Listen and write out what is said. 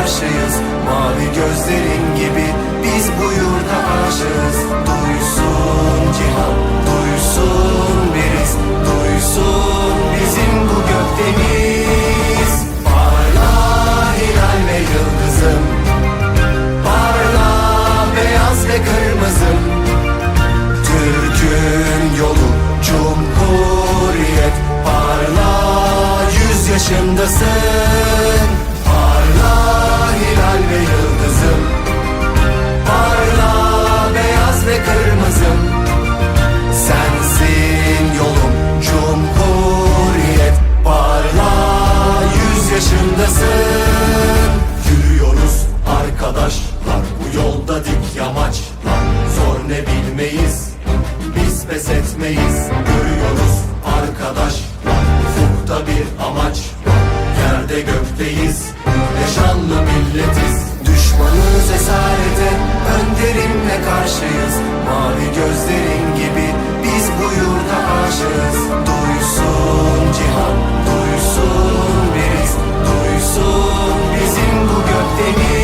karşıyız. Mavi gözlerin gibi biz bu yurda aşığız. Duysun cihan, duysun biriz Duysun bizim bu gökdeniz. Parla hilal ve yıldızım. Parla beyaz ve kırmızım. Türk'ün yolu Cumhuriyet. Parla yüz yaşındasın Biz pes etmeyiz. Görüyoruz arkadaşlar Ufukta bir amaç. Yerde gökteyiz Yaşanlı milletiz. Düşmanız esarete Önderimle karşıyız. Mavi gözlerin gibi Biz bu yurda aşığız. Duysun cihan Duysun biriz Duysun bizim bu gökdeniz